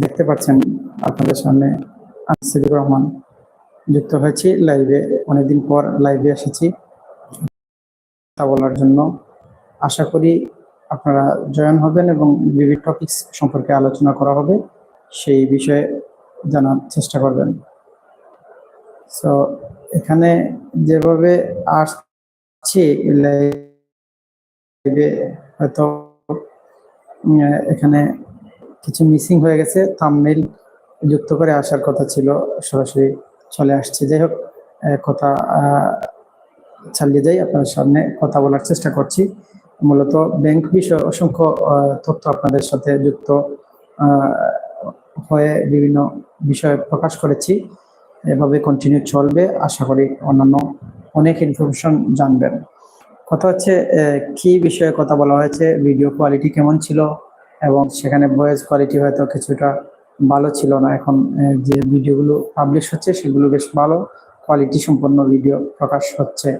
দেখতে পাচ্ছেন আপনাদের সামনে আমি রহমান যুক্ত হয়েছি লাইভে অনেকদিন পর লাইভে এসেছি। কথা বলার জন্য আশা করি আপনারা জয়েন হবেন এবং বিভিন্ন টপিকস সম্পর্কে আলোচনা করা হবে, সেই বিষয়ে জানার চেষ্টা করবেন। সো এখানে যেভাবে আসছি লাইভে হয়তো এখানে কিছু মিসিং হয়ে গেছে থাম্বনেইল যুক্ত করে আসার কথা ছিল, সরাসরি চলে আসছে। যাই হোক কথা চালিয়ে যাই আপনাদের সামনে কথা বলার চেষ্টা করছি। মূলত ব্যাংক বিষয়ে অসংখ্য তথ্য আপনাদের সাথে যুক্ত হয়ে বিভিন্ন বিষয়ে প্রকাশ করেছি। এভাবে কন্টিনিউ চলবে, আশা করি অন্যান্য অনেক ইনফরমেশন জানবেন। কথা হচ্ছে কি বিষয়ে কথা বলা হয়েছে ভিডিও কোয়ালিটি কেমন ছিল এবং সেখানে ভয়েস কোয়ালিটি হয়তো কিছুটা ভালো ছিল না। এখন যে ভিডিওগুলো পাবলিশ হচ্ছে, সেগুলো বেশ ভালো কোয়ালিটি সম্পন্ন ভিডিও প্রকাশ হচ্ছে।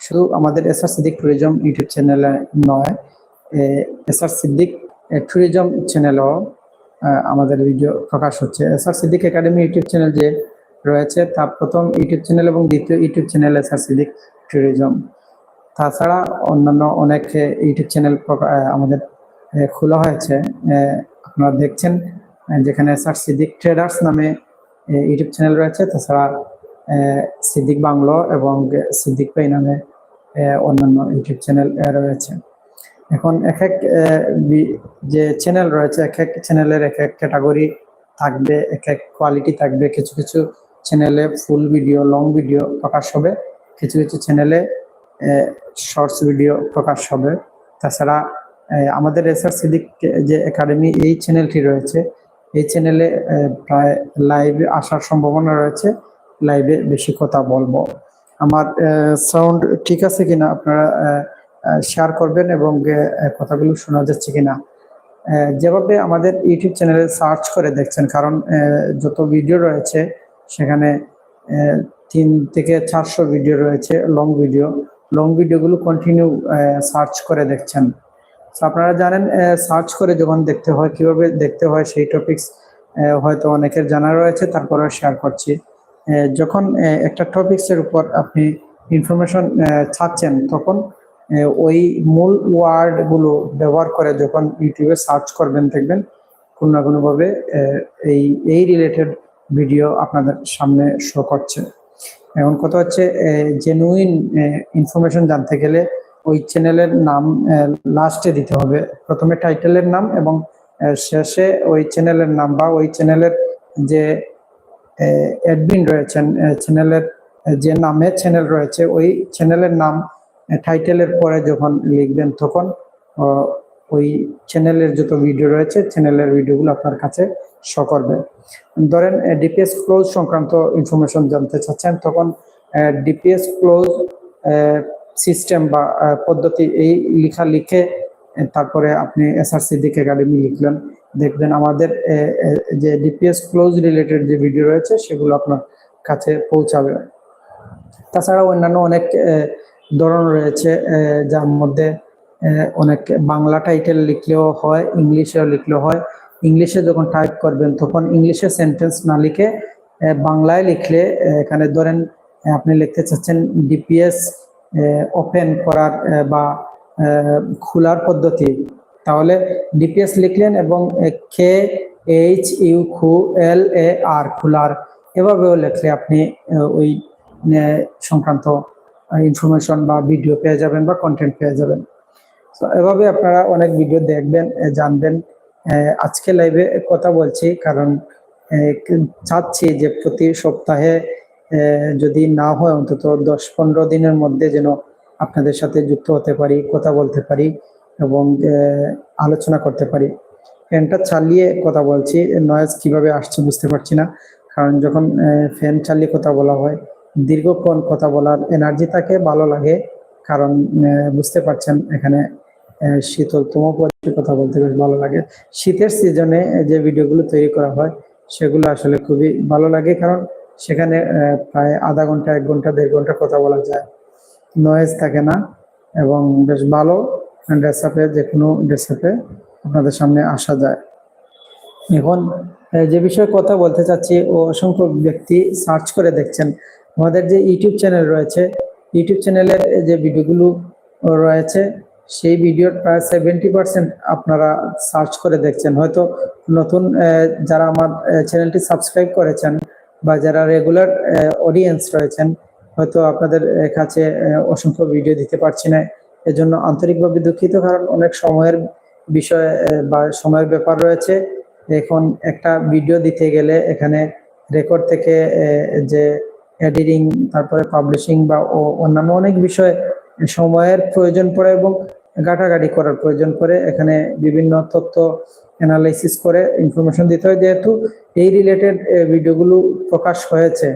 শুধু আমাদের S R Siddique tourism YouTube চ্যানেলে নয় এস আর সিদ্দিক ট্যুরিজম চ্যানেলেও আমাদের ভিডিও প্রকাশ হচ্ছে। S R Siddique academy YouTube channel যে রয়েছে, তার প্রথম ইউটিউব চ্যানেল এবং দ্বিতীয় YouTube channel S R Siddique tourism তাছাড়া অন্যান্য অনেক ইউটিউব চ্যানেল আমাদের খোলা হয়েছে। আপনারা দেখছেন যেখানে স্যার সিদ্দিক ট্রেডার্স নামে ইউটিউব চ্যানেল রয়েছে। তাছাড়া সিদ্দিক বাংলো এবং সিদ্দিক পাই নামে অন্যান্য ইউটিউব চ্যানেল রয়েছে। এখন এক এক যে চ্যানেল রয়েছে, এক এক চ্যানেলের এক এক ক্যাটাগরি থাকবে, এক এক কোয়ালিটি থাকবে। কিছু কিছু চ্যানেলে ফুল ভিডিও, লং ভিডিও প্রকাশ হবে। কিছু কিছু চ্যানেলে শর্টস ভিডিও প্রকাশ হবে। তাছাড়া আমাদের এসআর সিদ্দিক যে একাডেমি, এই চ্যানেলটি রয়েছে। এই চ্যানেলে প্রায় লাইভে আসার সম্ভাবনা রয়েছে। লাইভে বেশি কথা বলব। আমার সাউন্ড ঠিক আছে কিনা আপনারা শেয়ার করবেন এবং কথাগুলো শোনা যাচ্ছে কিনা। যেভাবে আমাদের ইউটিউব চ্যানেলে সার্চ করে দেখছেন, কারণ যত ভিডিও রয়েছে, সেখানে তিন থেকে চারশো ভিডিও রয়েছে লং ভিডিও লং ভিডিওগুলো কন্টিনিউ সার্চ করে দেখছেন। আপনারা জানেন সার্চ করে যখন দেখতে হয়, কীভাবে দেখতে হয় সেই টপিকস হয়তো অনেকের জানা রয়েছে তারপরে শেয়ার করছি। যখন একটা টপিকসের উপর আপনি ইনফরমেশন ছাড়ছেন, তখন ওই মূল ওয়ার্ডগুলো ব্যবহার করে যখন ইউটিউবে সার্চ করবেন, দেখবেন কোনো না কোনোভাবে এই এই রিলেটেড ভিডিও আপনাদের সামনে শো করছে। এখন কথা হচ্ছে জেনুইন ইনফরমেশন জানতে গেলে ওই চ্যানেলের নাম লাস্টে দিতে হবে। প্রথমে টাইটেলের নাম এবং শেষে ওই চ্যানেলের নাম বা ওই চ্যানেলের যে অ্যাডমিন রয়েছেন চ্যানেলের যে নামে চ্যানেল রয়েছে, ওই চ্যানেলের নাম টাইটেলের পরে যখন লিখবেন তখন ওই চ্যানেলের যত ভিডিও রয়েছে, চ্যানেলের ভিডিওগুলো আপনার কাছে শো করবে। ধরেন ডিপিএস ক্লোজ সংক্রান্ত ইনফরমেশন জানতে চাচ্ছেন, তখন ডিপিএস ক্লোজ সিস্টেম বা পদ্ধতি এই লিখা লিখে তারপরে আপনি এসআর সিদ্দিক একাডেমি লিখলেন। দেখবেন আমাদের যে ডিপিএস ক্লোজ রিলেটেড যে ভিডিও রয়েছে, সেগুলো আপনার কাছে পৌঁছাবে। তাছাড়া অন্যান্য অনেক ধরন রয়েছে যার মধ্যে অনেক বাংলা টাইটেল লিখলেও হয়, ইংলিশেও লিখলেও হয়। ইংলিশে যখন টাইপ করবেন, তখন ইংলিশে সেন্টেন্স না লিখে বাংলায় লিখলে এখানে ধরেন আপনি লিখতে চাচ্ছেন ডিপিএস ওপেন করার বা খোলার পদ্ধতি। তাহলে ডিপিএস লিখলেন এবং কে এইচ ইউ খু এল এ আর খোলার। এভাবেও লিখলে আপনি ওই সংক্রান্ত ইনফরমেশন বা ভিডিও পেয়ে যাবেন বা কন্টেন্ট পেয়ে যাবেন। তো এভাবে আপনারা অনেক ভিডিও দেখবেন জানবেন। আজকে লাইভে কথা বলছি, কারণ চাচ্ছি যে প্রতি সপ্তাহে যদি না হয় অন্তত দশ পনেরো দিনের মধ্যে যেন আপনাদের সাথে যুক্ত হতে পারি, কথা বলতে পারি এবং আলোচনা করতে পারি। ফ্যানটা চালিয়ে কথা বলছি নয়েজ কীভাবে আসছে বুঝতে পারছি না। কারণ যখন ফ্যান চালিয়ে কথা বলা হয়, দীর্ঘক্ষণ কথা বলার এনার্জি থাকে ভালো লাগে। কারণ বুঝতে পারছেন এখানে শীতলতম পরিবেশে কথা বলতে বেশ ভালো লাগে। শীতের সিজনে যে ভিডিওগুলো তৈরি করা হয়, সেগুলো আসলে খুবই ভালো লাগে। কারণ সেখানে প্রায় আধা ঘণ্টা, এক ঘণ্টা, দেড় ঘণ্টা কথা বলা যায়। নয়েজ থাকে না এবং বেশ ভালো ড্রেস আপে যে কোনো ড্রেস আপে আপনাদের সামনে আসা যায়। এখন যে বিষয়ে কথা বলতে চাচ্ছি, ও অসংখ্য ব্যক্তি সার্চ করে দেখছেন। আমাদের যে ইউটিউব চ্যানেল রয়েছে, ইউটিউব চ্যানেলের যে ভিডিওগুলো রয়েছে, সেই ভিডিওর প্রায় সেভেন্টি পার্সেন্ট আপনারা সার্চ করে দেখছেন। হয়তো নতুন যারা আমার চ্যানেলটি সাবস্ক্রাইব করেছেন বা যারা রেগুলার অডিয়েন্স রয়েছেন, হয়তো আপনাদের কাছে অসংখ্য ভিডিও দিতে পারছি না। এজন্য আন্তরিকভাবে দুঃখিত, কারণ অনেক সময়ের বিষয় বা সময়ের ব্যাপার রয়েছে। এখন একটা ভিডিও দিতে গেলে এখানে রেকর্ড থেকে যে এডিটিং তারপরে পাবলিশিং বা অন্যান্য অনেক বিষয়, সময়ের প্রয়োজন পড়ে এবং ঘাটাঘাটি করার প্রয়োজন পড়ে। এখানে বিভিন্ন তথ্য অ্যানালাইসিস করে ইনফরমেশন দিতে হয়। যেহেতু এই রিলেটেড ভিডিওগুলো প্রকাশ হয়েছে।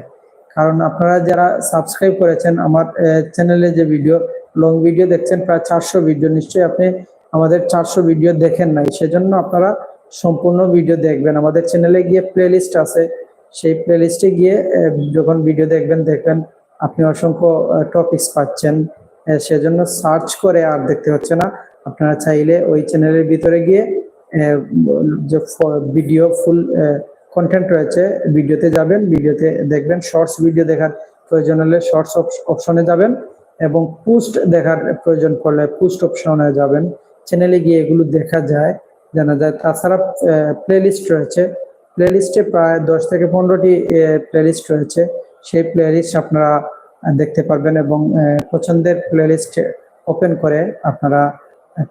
কারণ আপনারা যারা সাবস্ক্রাইব করেছেন, আমার চ্যানেলে যে ভিডিও লং ভিডিও দেখছেন, প্রায় চারশো ভিডিও নিশ্চয়ই আপনি আমাদের চারশো ভিডিও দেখেন নাই। সেজন্য আপনারা সম্পূর্ণ ভিডিও দেখবেন। আমাদের চ্যানেলে গিয়ে প্লেলিস্ট আছে। সেই প্লেলিস্টে গিয়ে যখন ভিডিও দেখবেন দেখবেন আপনি অসংখ্য টপিকস পাচ্ছেন। সেজন্য সার্চ করে আর দেখতে হচ্ছে না। আপনারা চাইলে ওই চ্যানেলের ভিতরে গিয়ে যে ভিডিও ফুল কন্টেন্ট রয়েছে ভিডিওতে যাবেন ভিডিওতে দেখবেন শর্টস ভিডিও দেখার প্রয়োজন হলে শর্টস অপশনে যাবেন এবং পোস্ট দেখার প্রয়োজন পড়লে পোস্ট অপশনে যাবেন। চ্যানেলে গিয়ে এগুলো দেখা যায় জানা যায়। তাছাড়া প্লেলিস্ট রয়েছে। প্লেলিস্টে প্রায় দশ থেকে পনেরোটি প্লেলিস্ট রয়েছে। সেই প্লেলিস্ট আপনারা আহ, দেখতে পারবেন এবং পছন্দের প্লেলিস্ট ওপেন করে আপনারা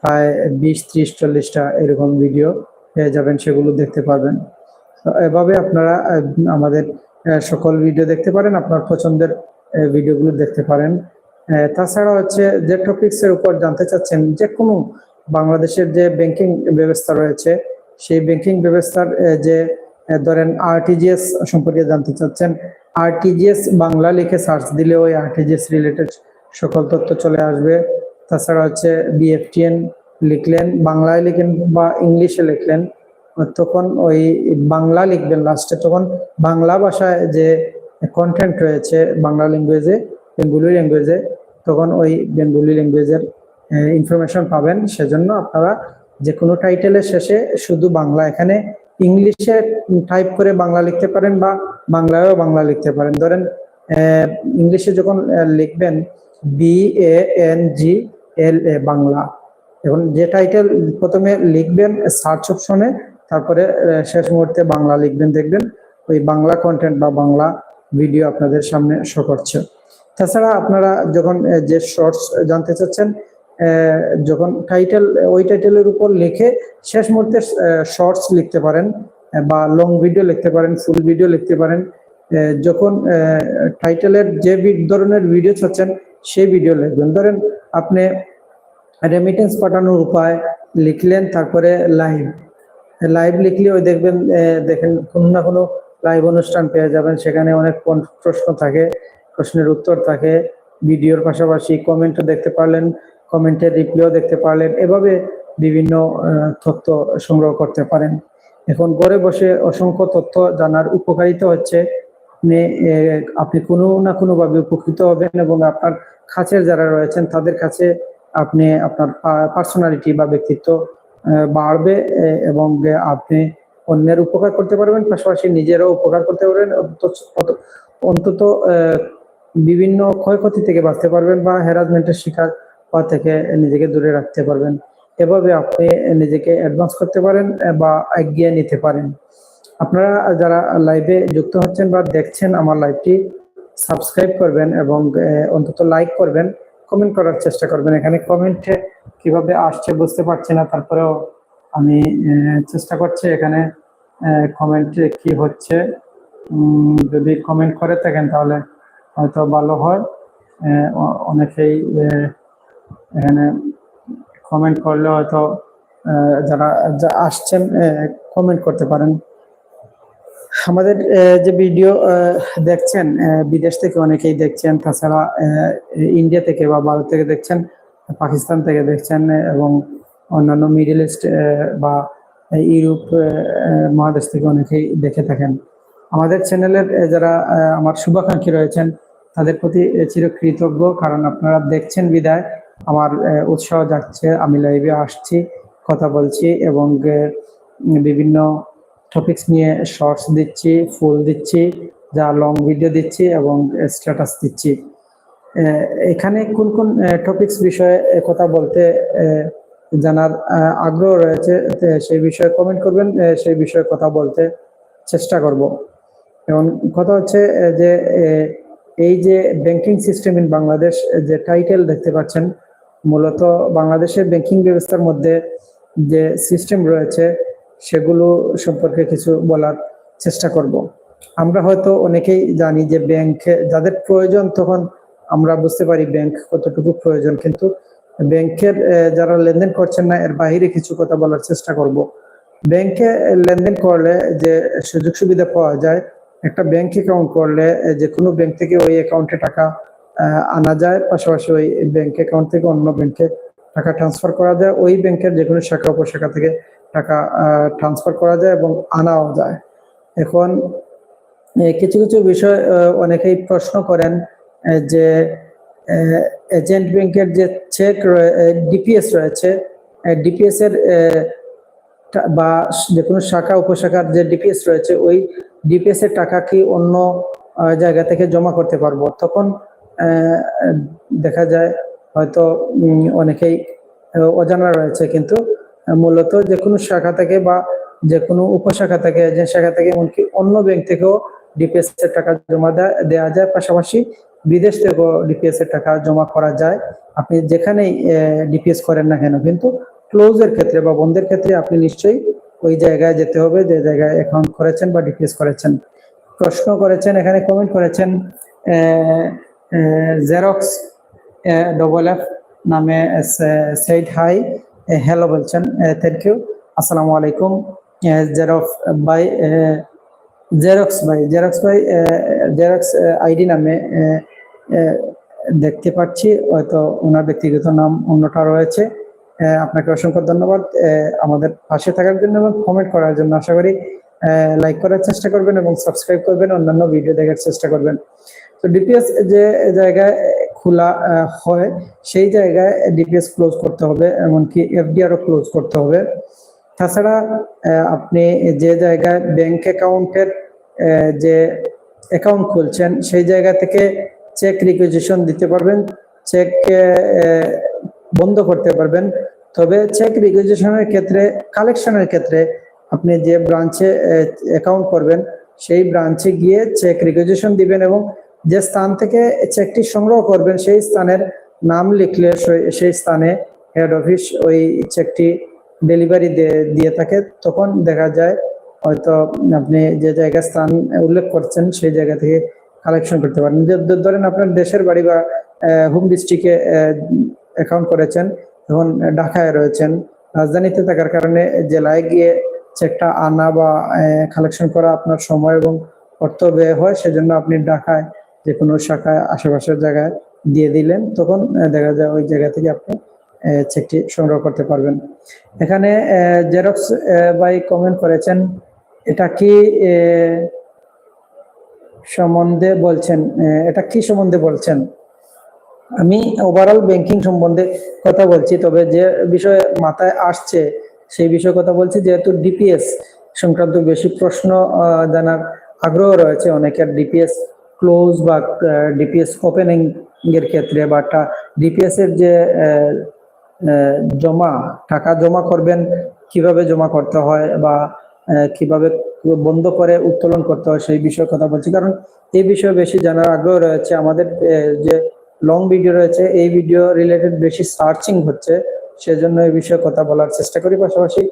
প্রায় বিশ, ত্রিশ, চল্লিশটা এরকম ভিডিও পেয়ে যাবেন, সেগুলো দেখতে পারবেন। এভাবে আপনারা আমাদের সকল ভিডিও দেখতে পারেন, আপনার পছন্দের ভিডিওগুলো দেখতে পারেন। তাছাড়া হচ্ছে যে টপিকস এর উপর জানতে চাচ্ছেন, যে কোনো বাংলাদেশের যে ব্যাংকিং ব্যবস্থা রয়েছে, সেই ব্যাংকিং ব্যবস্থার যে ধরেন আরটিজিএস সম্পর্কে জানতে চাচ্ছেন আরটিজিএস বাংলা লিখে সার্চ দিলে ওই আরটিজিএস রিলেটেড সকল তথ্য চলে আসবে। তাছাড়া হচ্ছে বিএফটিএন লিখলেন, বাংলায় লিখেন বা ইংলিশে লিখলেন, তখন ওই বাংলা লিখবেন লাস্টে তখন বাংলা ভাষায় যে কন্টেন্ট রয়েছে বাংলা ল্যাঙ্গুয়েজে বেঙ্গলি ল্যাঙ্গুয়েজে তখন ওই বেঙ্গলি ল্যাঙ্গুয়েজের ইনফরমেশন পাবেন। সেজন্য আপনারা যে কোনো টাইটেলের শেষে শুধু বাংলা এখানে ইংলিশে টাইপ করে বাংলা লিখতে পারেন বা বাংলায়ও বাংলা লিখতে পারেন। ধরেন ইংলিশে যখন লিখবেন B A N G L A Bangla. এখন যে টাইটেল প্রথমে লিখবেন সার্চ অপশনে তারপরে শেষ মুহূর্তে বাংলা লিখবেন, দেখবেন ওই বাংলা কন্টেন্ট বা বাংলা ভিডিও আপনাদের সামনে শো করছে। তাছাড়া আপনারা যখন যে শর্টস জানতে চাচ্ছেন যখন টাইটেল ওই টাইটেলের উপর লিখে শেষ মুহূর্তে শর্টস লিখতে পারেন বা লং ভিডিও লিখতে পারেন ফুল ভিডিও লিখতে পারেন যখন টাইটেলের যে ধরনের ভিডিও চাচ্ছেন সেই ভিডিও লিখবেন। ধরেন আপনি রেমিটেন্স পাঠানোর উপায় লিখলেন, তারপরে লাইভ লাইভ লিখলে ওই দেখবেন দেখেন কোনো না কোনো লাইভ অনুষ্ঠান পেয়ে যাবেন, সেখানে অনেক প্রশ্ন থাকে, প্রশ্নের উত্তর থাকে ভিডিওর পাশাপাশি কমেন্টও দেখতে পারলেন কমেন্টের রিপ্লাইও দেখতে পারলেন, এভাবে বিভিন্ন তথ্য সংগ্রহ করতে পারেন। এখন ঘরে বসে অসংখ্য তথ্য জানার উপকারিতা হচ্ছে আপনি আপনি কোনো না কোনোভাবে উপকৃত হবেন এবং আপনার কাছের যারা রয়েছেন, তাদের কাছে আপনি আপনার পার্সোনালিটি বা ব্যক্তিত্ব বাড়বে এবং আপনি অন্যের উপকার করতে পারবেন, পাশাপাশি নিজেরও উপকার করতে পারবেন, অন্তত- বিভিন্ন ক্ষয়ক্ষতি থেকে বাঁচতে পারবেন বা হ্যারাসমেন্টের শিকার হওয়া থেকে নিজেকে দূরে রাখতে পারবেন। এভাবে আপনি নিজেকে অ্যাডভান্স করতে পারেন বা এগিয়ে নিতে পারেন। আপনারা যারা লাইভে যুক্ত হচ্ছেন বা দেখছেন আমার লাইভটি সাবস্ক্রাইব করবেন এবং অন্তত লাইক করবেন কমেন্ট করার চেষ্টা করবেন। এখানে কমেন্টে কীভাবে আসছে বুঝতে পারছি না, তারপরেও আমি চেষ্টা করছি এখানে কমেন্টে কি হচ্ছে। যদি কমেন্ট করে থাকেন তাহলে হয়তো ভালো হয়। অনেকেই এখানে কমেন্ট করলে হয়তো যারা আসছেন কমেন্ট করতে পারেন। আমাদের যে ভিডিও দেখছেন বিদেশ থেকে অনেকেই দেখছেন, তাছাড়া ইন্ডিয়া থেকে বা ভারত থেকে দেখছেন, পাকিস্তান থেকে দেখছেন এবং অন্যান্য মিডল ইস্ট বা ইউরোপ মহাদেশ থেকে অনেকেই দেখে থাকেন। আমাদের চ্যানেলের যারা আমার শুভাকাঙ্ক্ষী রয়েছেন তাদের প্রতি চিরকৃতজ্ঞ। কারণ আপনারা দেখছেন বিদায়। আমার উৎসাহ যাচ্ছে। আমি লাইভে আসছি, কথা বলছি এবং বিভিন্ন টপিকস নিয়ে শর্টস দিচ্ছি, ফুল দিচ্ছি, যা লং ভিডিও দিচ্ছি এবং স্ট্যাটাস দিচ্ছি। এখানে কোন কোন টপিকস বিষয়ে কথা বলতে জানার আগ্রহ রয়েছে সেই বিষয়ে কমেন্ট করবেন সেই বিষয়ে কথা বলতে চেষ্টা করব। এবং কথা হচ্ছে যে এই যে ব্যাংকিং সিস্টেম ইন বাংলাদেশ যে টাইটেল দেখতে পাচ্ছেন, মূলত বাংলাদেশের ব্যাংকিং ব্যবস্থার মধ্যে যে সিস্টেম রয়েছে, সেগুলো সম্পর্কে কিছু বলার চেষ্টা করব। আমরা হয়তো অনেকেই জানি যে ব্যাংকে যাদের প্রয়োজন, তখন আমরা বুঝতে পারি ব্যাংক কতটুকু প্রয়োজন, কিন্তু ব্যাংকের যারা লেনদেন করছেন না, এর বাইরে কিছু কথা বলার চেষ্টা করব। ব্যাংকে লেনদেন করলে যে সুযোগ সুবিধা পাওয়া যায় একটা ব্যাংক অ্যাকাউন্ট করলে যে কোনো ব্যাংক থেকে ওই অ্যাকাউন্টে টাকা আনা যায়, পাশাপাশি ওই ব্যাংক অ্যাকাউন্ট থেকে অন্য ব্যাংকে টাকা ট্রান্সফার করা যায়, ওই ব্যাংকের যে কোনো শাখা, উপশাখা থেকে টাকা ট্রান্সফার করা যায় এবং আনাও যায়। এখন কিছু কিছু বিষয় অনেকেই প্রশ্ন করেন যে এজেন্ট ব্যাংকের যে চেক ডিপিএস রয়েছে ডিপিএস এর বা যে কোনো শাখা, উপশাখার যে ডিপিএস রয়েছে, ওই ডিপিএস এর টাকা কি অন্য জায়গা থেকে জমা করতে পারব? তখন দেখা যায় হয়তো অনেকেই অজানা রয়েছে। কিন্তু মূলত যে কোনো শাখা থেকে বা যে কোনো উপশাখা থেকে, যে শাখা থেকে এমনকি অন্য ব্যাংক থেকেও ডিপিএস এর টাকা জমা দেওয়া যায়। পাশাপাশি বিদেশ থেকেও ডিপিএস এর টাকা জমা করা যায়। আপনি যেখানেই ডিপিএস করেন না কেন, কিন্তু ক্লোজের ক্ষেত্রে বা বন্ধের ক্ষেত্রে আপনি নিশ্চয়ই ওই জায়গায় যেতে হবে, যে জায়গায় অ্যাকাউন্ট করেছেন বা ডিপিএস করেছেন। প্রশ্ন করেছেন, এখানে কমেন্ট করেছেন জেরক্স ডবল এফ নামে সেইড হাই হ্যালো বলছেন থ্যাংক ইউ আসসালামু আলাইকুম জেরক্স বাই জেরক্স ভাই জেরক্স ভাই জেরক্স আইডি নামে দেখতে পাচ্ছি, হয়তো ওনার ব্যক্তিগত নাম অন্যটা রয়েছে। আপনাকে অসংখ্য ধন্যবাদ। আমাদের পাশে থাকার জন্য এবং কমেন্ট করার জন্য আশা করি লাইক করার চেষ্টা করবেন এবং সাবস্ক্রাইব করবেন, অন্যান্য ভিডিও দেখার চেষ্টা করবেন। তো ডিপিএস যে জায়গায় খোলা হয়, সেই জায়গায় ডিপিএস ক্লোজ করতে হবে, এমনকি এফডিআরও ক্লোজ করতে হবে। তাছাড়া আপনি যে জায়গায় ব্যাংক অ্যাকাউন্টের যে অ্যাকাউন্ট খুলছেন, সেই জায়গা থেকে চেক রিকুইজিশন দিতে পারবেন। চেক বন্ধ করতে পারবেন। তবে চেক রিকুইজিশনের ক্ষেত্রে কালেকশনের ক্ষেত্রে আপনি যে ব্রাঞ্চে অ্যাকাউন্ট করবেন, সেই ব্রাঞ্চে গিয়ে চেক রিকুইজিশন দিবেন এবং যে স্থান থেকে চেকটি সংগ্রহ করবেন, সেই স্থানের নাম লিখলে সেই- স্থানে হেড অফিস ওই চেকটি ডেলিভারি দিয়ে থাকে। তখন দেখা যায় হয়তো আপনি যে জায়গায় স্থান উল্লেখ করছেন, সেই জায়গা থেকে কালেকশন করতে পারেন। ধরেন আপনার দেশের বাড়ি বা হোম ডিস্ট্রিক্টে অ্যাকাউন্ট করেছেন এখন ঢাকায় রয়েছেন। রাজধানীতে থাকার কারণে জেলায় গিয়ে চেকটা আনা বা কালেকশন করা আপনার সময় এবং অর্থ ব্যয় হয়, সেজন্য আপনি ঢাকায় যে কোনো শাখায়, আশেপাশের জায়গায় দিয়ে দিলেন, তখন দেখা যায় ওই জায়গা থেকে আপনি চেকটি সংগ্রহ করতে পারবেন। এখানে জেরক্স বাই কমেন্ট করেছেন, এটা কি সম্বন্ধে বলছেন এটা কি সম্বন্ধে বলছেন? আমি ওভারঅল ব্যাংকিং সম্বন্ধে কথা বলছি, তবে যে বিষয়ে মাথায় আসছে, সেই বিষয়ে কথা বলছি, যেহেতু ডিপিএস সংক্রান্ত বেশি প্রশ্ন জানার আগ্রহ রয়েছে অনেকের ডিপিএস ক্লোজ বা ডিপিএস ওপেনিং এর ক্ষেত্রে বা ডিপিএস এর যে জমা, টাকা জমা করবেন, কীভাবে জমা করতে হয় বা কীভাবে বন্ধ করে উত্তোলন করতে হয়, সেই বিষয়ে কথা বলছি। কারণ এই বিষয়ে বেশি জানার আগ্রহ রয়েছে আমাদের যে লং ভিডিও রয়েছে। এই ভিডিও রিলেটেড বেশি সার্চিং হচ্ছে। সেজন্য এই বিষয়ে কথা বলার চেষ্টা করি। পাশাপাশি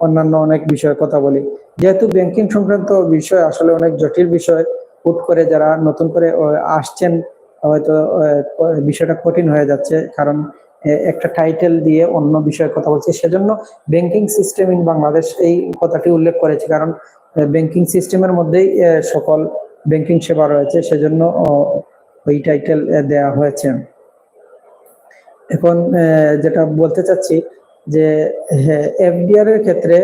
অন্যান্য অনেক বিষয়ে কথা বলি। যেহেতু ব্যাংকিং সংক্রান্ত বিষয় আসলে অনেক জটিল বিষয়, হুট করে যারা নতুন করে আসছেন, হয়তো বিষয়টা কঠিন হয়ে যাচ্ছে। কারণ একটা টাইটেল দিয়ে অন্য বিষয়ে কথা বলছি। সেজন্য ব্যাংকিং সিস্টেম ইন বাংলাদেশ এই কথাটি উল্লেখ করেছি। কারণ ব্যাংকিং সিস্টেমের মধ্যেই সকল ব্যাংকিং সেবা রয়েছে। সেজন্য ওই টাইটেল দেয়া হয়েছে। এখন যেটা বলতে চাচ্ছি যে এফডিআর এর ক্ষেত্রে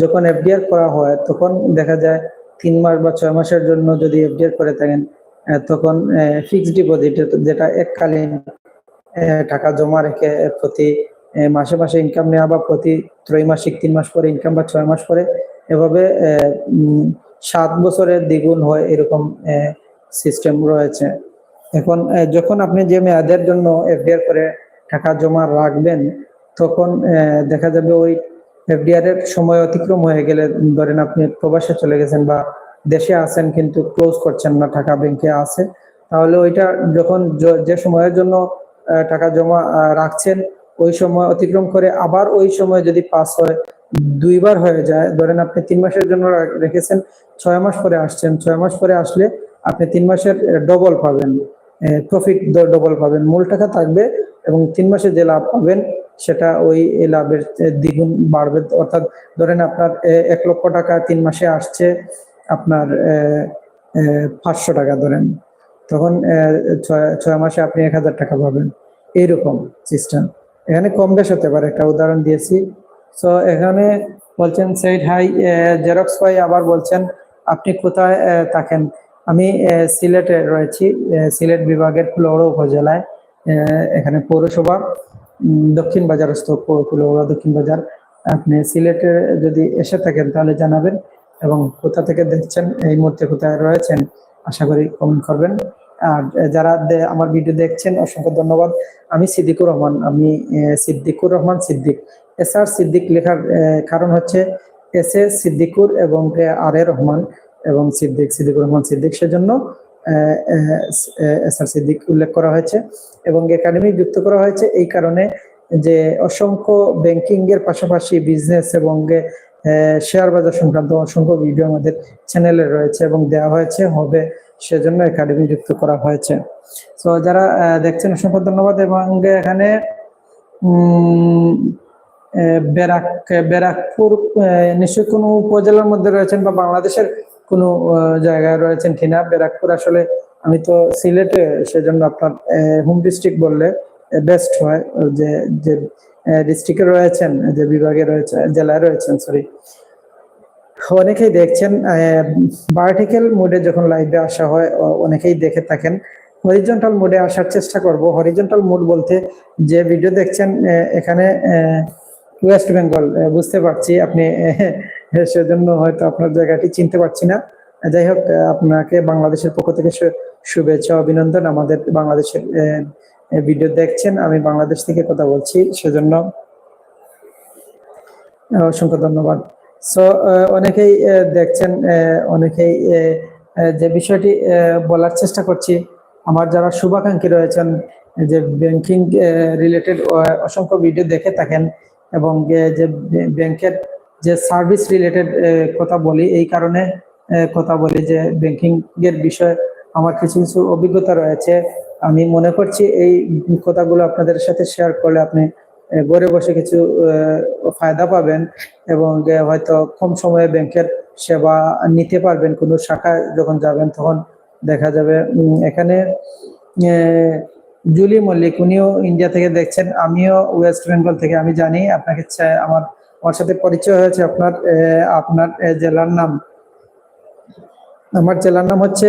যখন এফডিআর করা হয়, তখন দেখা যায় তিন মাস বা ছয় মাসের জন্য যদি এফডিআর করে থাকেন তখন ফিক্সড ডিপোজিট যেটা এককালীন টাকা জমা রেখে প্রতি মাসে মাসে ইনকাম নেওয়া বা প্রতি ত্রৈমাসিক তিন মাস পরে ইনকাম বা ছয় মাস পরে এভাবে সাত বছরের দ্বিগুণ হয় এরকম সিস্টেম রয়েছে। এখন যখন আপনি যে মেয়াদের জন্য এফডিআর করে টাকা জমা রাখবেন, তখন দেখা যাবে ওই এফডিআর এর সময় অতিক্রম হয়ে গেলে, ধরেন আপনি প্রবাসে চলে গেছেন বা দেশে আছেন কিন্তু ক্লোজ করছেন না টাকা ব্যাংকে আছে, তাহলে ওইটা যখন যে সময়ের জন্য টাকা জমা রাখছেন, ওই সময় অতিক্রম করে আবার ওই সময় যদি পাস হয়, দুইবার হয়ে যায়, ধরেন আপনি তিন মাসের জন্য রেখেছেন, ছয় মাস পরে আসছেন, ছয় মাস পরে আসলে আপনি তিন মাসের ডবল পাবেন। প্রফিট ডবল পাবেন। মূল টাকা থাকবে এবং তিন মাসে যে লাভ পাবেন, সেটা ওই লাভের দ্বিগুণ বাড়বে। অর্থাৎ ধরেন আপনার এক লক্ষ টাকা তিন মাসে আসছে আপনার পাঁচশো টাকা ধরেন। তখন ছয় মাসে আপনি এক হাজার টাকা পাবেন। এইরকম সিস্টেম এখানে কম বেশ হতে পারে, একটা উদাহরণ দিয়েছি। তো এখানে বলছেন সেইড হাই জেরক্স ভাই আবার বলছেন, আপনি কোথায় থাকেন? আমি সিলেটে রয়েছি সিলেট বিভাগের কুলৌড়া উপজেলায় এখানে পৌরসভা দক্ষিণ বাজারস্থ কুলৌড়া দক্ষিণ বাজার। আপনি সিলেটে যদি এসে থাকেন তাহলে জানাবেন এবং কোথা থেকে দেখছেন, এই মুহূর্তে কোথায় রয়েছেন, আশা করি কমেন্ট করবেন। আর যারা আমার ভিডিও দেখছেন, অসংখ্য ধন্যবাদ। আমি সিদ্দিকুর রহমান, আমি সিদ্দিকুর রহমান সিদ্দিক। এস আর সিদ্দিক লেখার কারণ হচ্ছে এস এ সিদ্দিকুর এবং আর এ রহমান। এবং সিদ্দিক, সিদ্দিকুর রহমান সিদ্দিক সেজন্য এস আর সিদ্দিক উল্লেখ করা হয়েছে এবং একাডেমি যুক্ত করা হয়েছে এই কারণে যে অসংখ্য ব্যাংকিং এর পাশাপাশি বিজনেস এবং শেয়ার বাজার সংক্রান্ত অসংখ্য ভিডিও আমাদের চ্যানেলে রয়েছে এবং দেওয়া হয়েছে, হবে সেজন্য একাডেমি যুক্ত করা হয়েছে। তো যারা দেখছেন, অসংখ্য ধন্যবাদ এবং এখানে ব্যারাক, ব্যারাকপুর নিশ্চয়ই কোনো উপজেলার মধ্যে রয়েছেন বা বাংলাদেশের কোনো জায়গায় রয়েছেন কিনা। ব্যারাকপুর আসলে আমি তো সিলেটে, সেজন্য আপনার হোম ডিস্ট্রিক্ট বললে বেস্ট হয়, যে যে ডিস্ট্রিক্টে রয়েছেন, যে বিভাগে রয়েছে, জেলায় রয়েছেন সরি অনেকেই দেখছেন ভার্টিক্যাল মোডে যখন লাইভে আসা হয় অনেকেই দেখে থাকেন। হরিজন্টাল মোডে আসার চেষ্টা করব। হরিজন্টাল মোড বলতে যে ভিডিও দেখছেন এখানে ওয়েস্ট বেঙ্গল বুঝতে পারছি। আপনি আহ, সেজন্য হয়তো আপনার জায়গাটি চিনতে পারছি না। যাই হোক আপনাকে বাংলাদেশের পক্ষ থেকে শুভেচ্ছা অভিনন্দন। আমাদের বাংলাদেশের ভিডিও দেখছেন আমি বাংলাদেশ থেকে কথা বলছি সেজন্য অসংখ্য ধন্যবাদ। সো অনেকেই দেখছেন অনেকেই যে বিষয়টি বলার চেষ্টা করছি আমার যারা শুভাকাঙ্ক্ষী রয়েছেন যে ব্যাংকিং রিলেটেড অসংখ্য ভিডিও দেখে থাকেন এবং যে ব্যাংকের যে সার্ভিস রিলেটেড কথা বলি, এই কারণে কথা বলি যে ব্যাংকিং এর বিষয়ে আমার কিছু কিছু অভিজ্ঞতা রয়েছে। আমি মনে করছি এই কথাগুলো আপনাদের সাথে শেয়ার করলে আপনি ঘরে বসে কিছু ফায়দা পাবেন এবং হয়তো কম সময়ে ব্যাংকের সেবা নিতে পারবেন। কোনো শাখায় যখন যাবেন তখন দেখা যাবে এখানে জুলি মল্লিক, উনিও ইন্ডিয়া থেকে দেখছেন। আমিও ওয়েস্ট বেঙ্গল থেকে, আমি জানি, আপনাকে আমার আমার সাথে পরিচয় হয়েছে আপনার আপনার জেলার নাম। আমার জেলার নাম হচ্ছে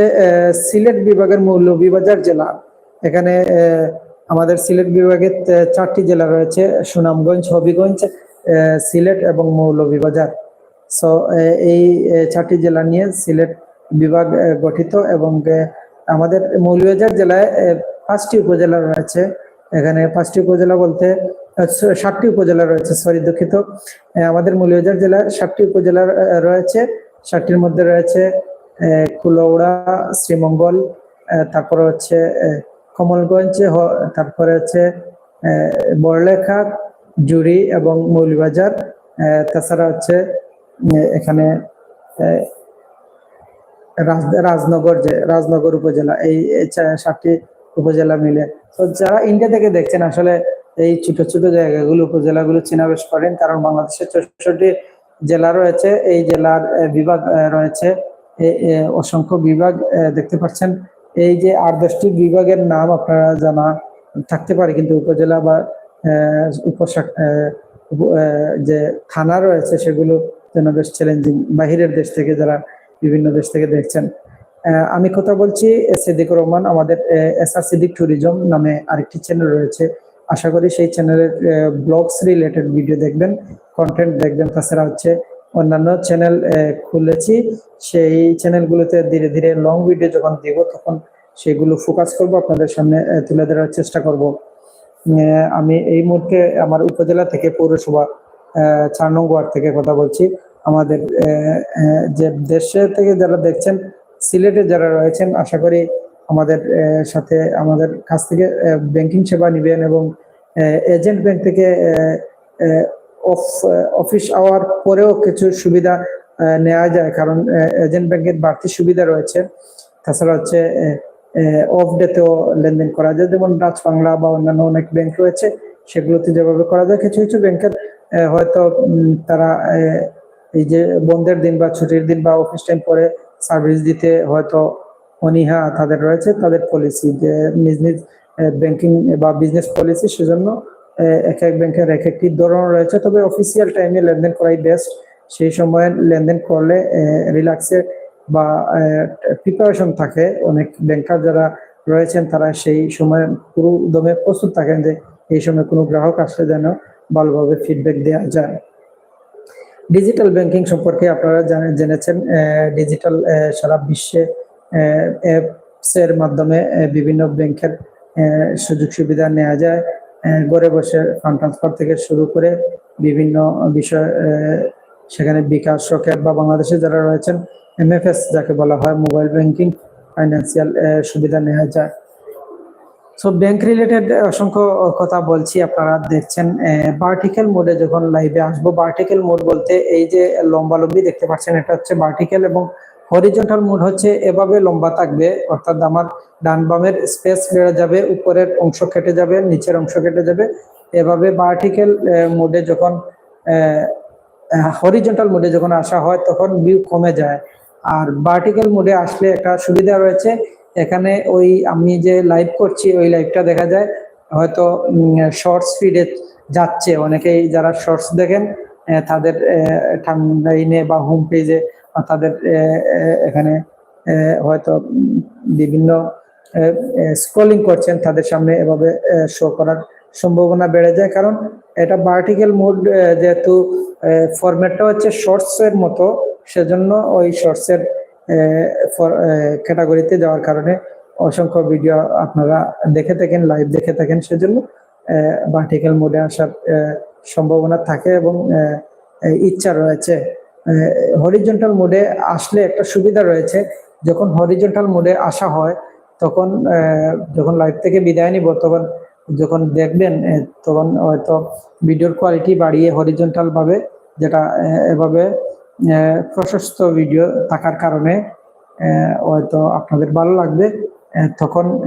সিলেট বিভাগের মৌলভীবাজার জেলা। এখানে আমাদের সিলেট বিভাগে চারটি জেলা রয়েছে, সুনামগঞ্জ, হবিগঞ্জ সিলেট এবং মৌলভীবাজার। সো এই চারটি জেলা নিয়ে সিলেট বিভাগ গঠিত এবং আমাদের মৌলভীবাজার জেলায় পাঁচটি উপজেলা রয়েছে। এখানে পাঁচটি উপজেলা বলতে আহ, স- ষাটটি উপজেলা রয়েছে সরি দুঃখিত। আমাদের মৌলভীবাজার জেলায় সাতটি উপজেলা রয়েছে। সাতটির মধ্যে রয়েছে কুলৌড়া শ্রীমঙ্গল তারপরে হচ্ছে কমলগঞ্জ তারপরে হচ্ছে বড়লেখা জুড়ি এবং মৌলভীবাজার। তাছাড়া হচ্ছে এখানে রাজ- রাজনগর যে রাজনগর উপজেলা এই সাতটি উপজেলা মিলে। তো যারা ইন্ডিয়া থেকে দেখছেন আসলে এই ছোট ছোট জায়গাগুলো, উপজেলাগুলো চেনা বেশ করেন, কারণ বাংলাদেশের চৌষট্টি জেলা রয়েছে। এই জেলার বিভাগ রয়েছে। অসংখ্য বিভাগ দেখতে পাচ্ছেন। এই যে আট দশটি বিভাগের নাম আপনারা জানা, থাকতে পারে, কিন্তু উপজেলা বা উপশাখ যে থানা রয়েছে, সেগুলো যেন বেশ চ্যালেঞ্জিং বাহিরের দেশ থেকে যারা বিভিন্ন দেশ থেকে দেখছেন। আমি কথা বলছি সিদ্দিকুর রহমান, আমাদের এস আর সিদ্দিক ট্যুরিজম নামে আরেকটি চ্যানেল রয়েছে। আশা করি সেই চ্যানেলের ব্লগস রিলেটেড ভিডিও দেখবেন কন্টেন্ট দেখবেন। তাছাড়া হচ্ছে অন্যান্য চ্যানেল খুলেছি। সেই চ্যানেলগুলোতে ধীরে ধীরে লং ভিডিও যখন দিব, তখন সেগুলো ফোকাস করব, আপনাদের সামনে তুলে ধরার চেষ্টা করব। আমি এই মুহূর্তে আমার উপজেলা থেকে পৌরসভা চার নং ওয়ার্ড থেকে কথা বলছি। আমাদের যে দেশে থেকে যারা দেখছেন, সিলেটে যারা রয়েছেন, আশা করি আমাদের সাথে আমাদের কাছ থেকে ব্যাংকিং সেবা নেবেন এবং এজেন্ট ব্যাংক থেকে অফ অফিস আওয়ার পরেও কিছু সুবিধা নেওয়া যায়। কারণ এজেন্ট ব্যাংকের বাড়তি সুবিধা রয়েছে। তাছাড়া হচ্ছে অফ ডেতেও লেনদেন করা যায়। যেমন ডাচ বাংলা বা অন্যান্য অনেক ব্যাংক রয়েছে, সেগুলোতে যেভাবে করা যায়, কিছু কিছু ব্যাংকের হয়তো তারা এই যে বন্ধের দিন বা ছুটির দিন বা অফিস টাইম পরে সার্ভিস দিতে হয়তো অনীহা তাদের রয়েছে, তাদের পলিসি যে নিজ নিজ ব্যাংকিং বা বিজনেস পলিসি সেজন্য এক এক ব্যাংকের এক একটি ধরন রয়েছে। তবে অফিসিয়াল টাইমে লেনদেন করাই বেস্ট সেই সময়ে লেনদেন করলে রিল্যাক্সে বা প্রিপারেশন থাকে। অনেক ব্যাংকার যারা রয়েছেন, তারা সেই সময় পুরো দমে প্রস্তুত থাকেন যে এই সময় কোনো গ্রাহক আসলে যেন ভালোভাবে ফিডব্যাক দেওয়া যায়। ডিজিটাল ব্যাংকিং সম্পর্কে আপনারা জানে- জেনেছেন ডিজিটাল সারা বিশ্বে অ্যাপস এর মাধ্যমে বিভিন্ন ব্যাংকের সুযোগ সুবিধা নেওয়া যায়। ঘরে বসে ফান্ড ট্রান্সফার থেকে শুরু করে বিভিন্ন বিষয় সেখানে বিকাশ রকেট বা বাংলাদেশে যারা রয়েছেন, এমএফএস যাকে বলা হয়, মোবাইল ব্যাংকিং ফাইন্যান্সিয়াল সুবিধা নেওয়া যায়। সো ব্যাংক রিলেটেড অসংখ্য কথা বলছি, আপনারা দেখছেন ভার্টিক্যাল মোডে যখন লাইভে আসব ভার্টিক্যাল মোড বলতে এই যে লম্বা লম্বি দেখতে পাচ্ছেন, এটা হচ্ছে ভার্টিক্যাল এবং হরিজন্টাল মোড হচ্ছে এভাবে লম্বা থাকবে, অর্থাৎ আমার ডান বামের স্পেস বেড়ে যাবে, উপরের অংশ কেটে যাবে, নিচের অংশ কেটে যাবে। এভাবে ভার্টিক্যাল মোডে যখন হরিজন্টাল মোডে যখন আসা হয়, তখন ভিউ কমে যায়। আর ভার্টিক্যাল মোডে আসলে একটা সুবিধা রয়েছে, এখানে ওই আমি যে লাইভ করছি, ওই লাইভটা দেখা যায়, হয়তো শর্টস ফিডে যাচ্ছে। অনেকেই যারা শর্টস দেখেন তাদের টাইমলাইনে বা হোম পেজে তাদের এখানে হয়তো বিভিন্ন স্ক্রলিং করছেন তাদের সামনে এভাবে শো করার সম্ভাবনা বেড়ে যায়। কারণ এটা ভার্টিক্যাল মোড যেহেতু ফরম্যাটটা হচ্ছে শর্টস এর মতো, সেজন্য ওই শর্টস এর ক্যাটাগরিতে যাওয়ার কারণে অসংখ্য ভিডিও আপনারা দেখে থাকেন লাইভ দেখে থাকেন, সেজন্য ভার্টিক্যাল মোডে আসার সম্ভাবনা থাকে এবং ইচ্ছা রয়েছে। হরিজন্টাল মোডে আসলে একটা সুবিধা রয়েছে। যখন হরিজন্টাল মোডে আসা হয়, তখন যখন লাইভ থেকে বিদায় নিব, তখন, যখন দেখবেন তখন হয়তো ভিডিওর কোয়ালিটি বাড়িয়ে হরিজন্টাল ভাবে, যেটা এভাবে প্রশস্ত ভিডিও থাকার কারণে হয়তো আপনাদের ভালো লাগবে। তখন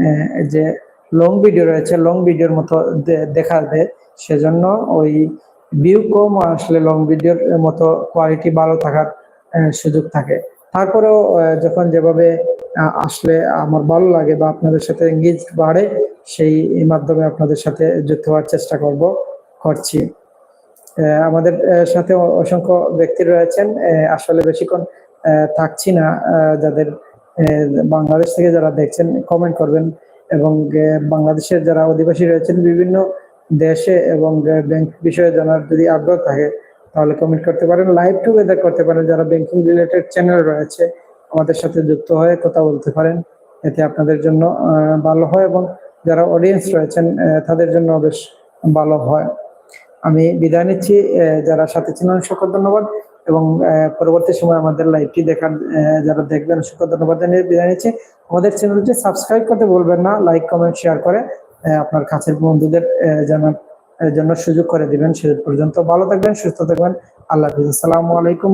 যে লং ভিডিও রয়েছে লং ভিডিওর মতো দে- দেখাবে সেজন্য ওই ভিউ কম আসলে লং ভিডিওর মতো কোয়ালিটি ভালো থাকার সুযোগ থাকে। তারপরেও যখন যেভাবে আসলে আমার ভালো লাগে বা আপনাদের সাথে এঙ্গেজ বাড়ে, সেই মাধ্যমে আপনাদের সাথে যুক্ত হওয়ার চেষ্টা করব, করছি। আমাদের সাথে অসংখ্য ব্যক্তি রয়েছেন আসলে বেশিক্ষণ থাকছি না যাদের বাংলাদেশ থেকে যারা দেখছেন কমেন্ট করবেন এবং বাংলাদেশের যারা অধিবাসী রয়েছেন, বিভিন্ন দেশে এবং ব্যাংক বিষয়ে জানার যদি আগ্রহ থাকে, তাহলে কমেন্ট করতে পারেন। লাইভ টুগেদার করতে পারেন। যারা ব্যাংকিং রিলেটেড চ্যানেল রয়েছে, আমাদের সাথে যুক্ত হয়ে কথা বলতে পারেন। এতে আপনাদের জন্য ভালো হয় এবং যারা অডিয়েন্স রয়েছেন তাদের জন্য বেশ ভালো হয়। আমি বিদায় নিচ্ছি। যারা সাথে ছিলেন অসংখ্য ধন্যবাদ। এবং পরবর্তী সময় আমাদের লাইভটি দেখার যারা দেখবেন অসংখ্য ধন্যবাদ জানিয়ে বিদায় নিচ্ছি। আমাদের চ্যানেলটি সাবস্ক্রাইব করতে বলবেন না। লাইক কমেন্ট শেয়ার করে। আপনার কাছের বন্ধুদের জানার জন্য সুযোগ করে দিবেন। সে পর্যন্ত ভালো থাকবেন, সুস্থ থাকবেন। আল্লাহ হাফিজ। আসসালামু আলাইকুম